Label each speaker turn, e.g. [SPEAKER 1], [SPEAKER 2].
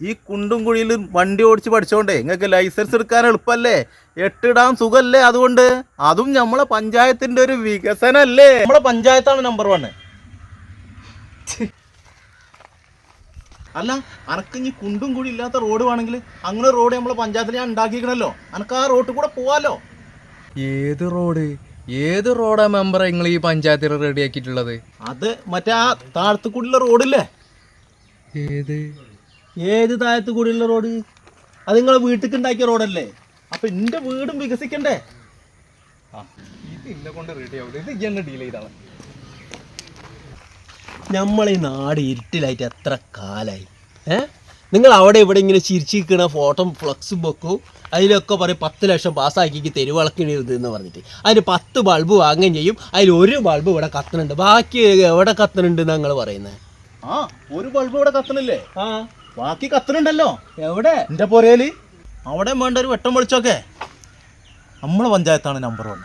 [SPEAKER 1] ഈ കുണ്ടും കുഴിയിലും വണ്ടി ഓടിച്ച് പഠിച്ചോണ്ടേ നിങ്ങൾക്ക് ലൈസൻസ് എടുക്കാൻ എളുപ്പമല്ലേ എട്ടിടാൻ സുഖല്ലേ അതുകൊണ്ട്? അതും നമ്മളെ പഞ്ചായത്തിന്റെ ഒരു വികസനല്ലേ? നമ്മളെ പഞ്ചായത്താണ് നമ്പർ വണ് അല്ല അനക്ക് ഇനി കുണ്ടും കുഴി ഇല്ലാത്ത റോഡ് വേണമെങ്കിൽ അങ്ങനെ റോഡ് നമ്മളെ പഞ്ചായത്തിൽ ഞാൻ ഉണ്ടാക്കിക്കണല്ലോ അനക്ക് ആ റോട്ടിൽ കൂടെ പോവാലോ.
[SPEAKER 2] ഏത് റോഡ് ഏത് റോഡാ മെമ്പർ നിങ്ങൾ ഈ പഞ്ചായത്തിൽ റെഡിയാക്കിയിട്ടുള്ളത്
[SPEAKER 1] അത് മറ്റേ ആ താഴത്തുകൂടിയുള്ള റോഡില്ലേ
[SPEAKER 2] ഏത്?
[SPEAKER 1] ഏത് താഴത്ത് കൂടിയുള്ള റോഡ്? അത് നിങ്ങളെ വീട്ടിൽ ഉണ്ടാക്കിയ റോഡല്ലേ? അപ്പൊ എന്റെ വീടും വികസിക്കണ്ടേ?
[SPEAKER 2] ഇത് എന്നെ കൊണ്ട് റെഡി ആവും ഇത് ഡീൽ ചെയ്താണ്
[SPEAKER 3] നമ്മളീ നാട് ഇരുട്ടിലായിട്ട് എത്ര കാലായി? ഏ? നിങ്ങൾ അവിടെ ഇവിടെ ഇങ്ങനെ ചിരിച്ചിരിക്കണ ഫോട്ടോ ഫ്ലക്സ് വെക്കൂ. അതിലൊക്കെ പറയും പത്ത് ലക്ഷം പാസ്സാക്കി തെരുവിളക്കിന് ഇത് എന്ന് പറഞ്ഞിട്ട്. അതിന് പത്ത് ബൾബ് വാങ്ങുകയും ചെയ്യും. അതിൽ ഒരു ബൾബ് ഇവിടെ കത്തണുണ്ട്. ബാക്കി എവിടെ കത്തണുണ്ട് ഞങ്ങൾ പറയുന്നത്
[SPEAKER 1] ആ ഒരു ബൾബ് ഇവിടെ കത്തണില്ലേ?
[SPEAKER 3] ആ.
[SPEAKER 1] ബാക്കി കത്തണുണ്ടല്ലോ
[SPEAKER 3] എവിടെ?
[SPEAKER 1] എന്റെ പുരയിൽ അവിടെ വേണ്ട ഒരു വെട്ടം വിളിച്ചോക്കെ നമ്മളെ പഞ്ചായത്താണ് നമ്പർ വൺ